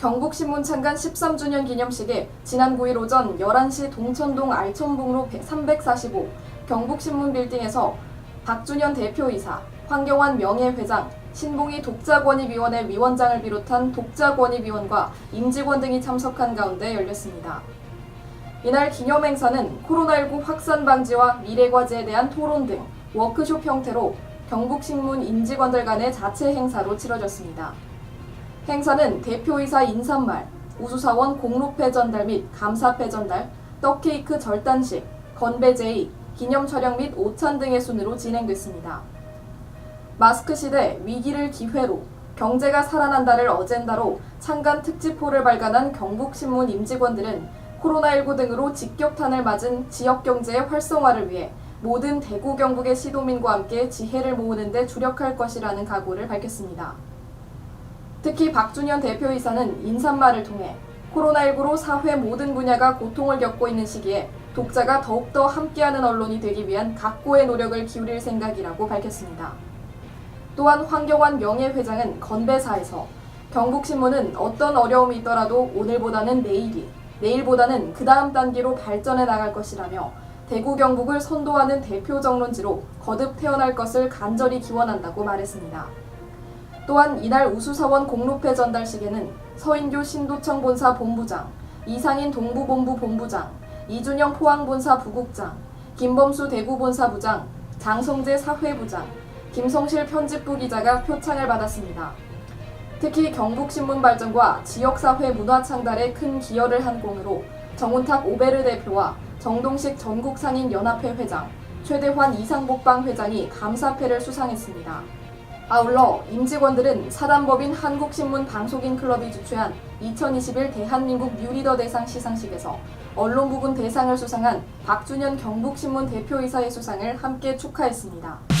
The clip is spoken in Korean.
경북신문 창간 13주년 기념식에 지난 9일 오전 11시 동천동 알천북로 345 경북신문 빌딩에서 박준현 대표이사, 황경환 명예회장, 신봉희 독자권익위원회 위원장을 비롯한 독자권익위원과 임직원 등이 참석한 가운데 열렸습니다. 이날 기념행사는 코로나19 확산 방지와 미래과제에 대한 토론 등 워크숍 형태로 경북신문 임직원들 간의 자체 행사로 치러졌습니다. 행사는 대표이사 인사말, 우수사원 공로패 전달 및 감사패 전달, 떡케이크 절단식, 건배 제의, 기념 촬영 및 오찬 등의 순으로 진행됐습니다. 마스크 시대 위기를 기회로 경제가 살아난다를 어젠다로 창간 특집호를 발간한 경북신문 임직원들은 코로나19 등으로 직격탄을 맞은 지역 경제의 활성화를 위해 모든 대구 경북의 시도민과 함께 지혜를 모으는 데 주력할 것이라는 각오를 밝혔습니다. 특히 박준현 대표이사는 인사말을 통해 코로나19로 사회 모든 분야가 고통을 겪고 있는 시기에 독자가 더욱더 함께하는 언론이 되기 위한 각고의 노력을 기울일 생각이라고 밝혔습니다. 또한 황경환 명예회장은 건배사에서 경북신문은 어떤 어려움이 있더라도 오늘보다는 내일이, 내일보다는 그 다음 단계로 발전해 나갈 것이라며 대구 경북을 선도하는 대표 정론지로 거듭 태어날 것을 간절히 기원한다고 말했습니다. 또한 이날 우수사원 공로패 전달식에는 서인교 신도청 본사 본부장, 이상인 동부본부 본부장, 이준영 포항본사 부국장, 김범수 대구본사 부장, 장성재 사회부장, 김성실 편집부 기자가 표창을 받았습니다. 특히 경북신문 발전과 지역사회 문화 창달에 큰 기여를 한 공으로 정운탁 오베르 대표와 정동식 전국상인연합회 회장, 최대환 이상복방 회장이 감사패를 수상했습니다. 아울러 임직원들은 사단법인 한국신문 방송인 클럽이 주최한 2021 대한민국 뉴리더 대상 시상식에서 언론 부분 대상을 수상한 박준현 경북신문 대표이사의 수상을 함께 축하했습니다.